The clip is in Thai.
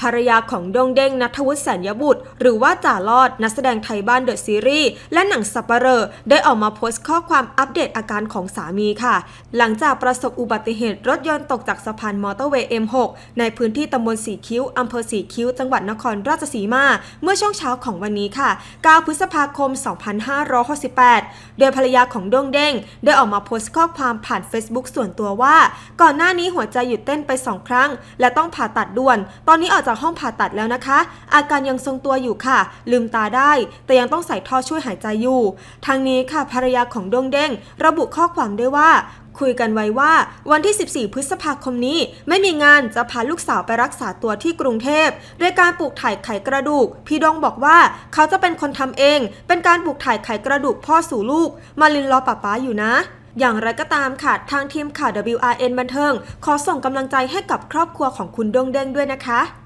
ภรรยาของดงเด้งนัทวุฒิแสนยบุตร หรือว่าจ่าลอดนักแสดงไทยบ้านเดอะซีรีส์และหนังสัปเหร่อได้ออกมาโพสต์ข้อความอัปเดตอาการของสามีค่ะ หลังจากประสบอุบัติเหตุรถยนต์ตกจากสะพานมอเตอร์เวย์ M6 ในพื้นที่ตำบลสีคิ้วอำเภอสีคิ้วจังหวัดนครราชสีมา เมื่อช่วงเช้าของวันนี้ค่ะ 9 พฤษภาคม 2568 โดยภรรยาของดงเด้งได้ออกมาโพสต์ข้อความผ่าน Facebook ส่วนตัวว่า ก่อนหน้านี้หัวใจหยุดเต้นไป 2 ครั้ง และต้องผ่าตัดด่วน ตอนนี้ออกจากห้องผ่าตัดแล้วนะคะ อาการยังทรงตัวอยู่ค่ะ ลืมตาได้ แต่ยังต้องใส่ท่อช่วยหายใจอยู่ ทางนี้ค่ะภรรยาของดวงเด้ง ระบุข้อความด้วยว่าคุยกันไว้ว่าวันที่ 14 พฤษภาคมนี้ ไม่มีงานจะพาลูกสาวไปรักษาตัวที่กรุงเทพด้วยการปลูกถ่ายไขกระดูก พี่ดงบอกว่าเขาจะเป็นคนทำเอง เป็นการปลูกถ่ายไขกระดูกพ่อสู่ลูก มาลินรอป้าป๊าอยู่นะอย่างไรก็ตามค่ะ ทางทีมข่าว WRN บันเทิง ขอส่งกำลังใจให้กับครอบครัวของคุณดงเด้งด้วยนะคะ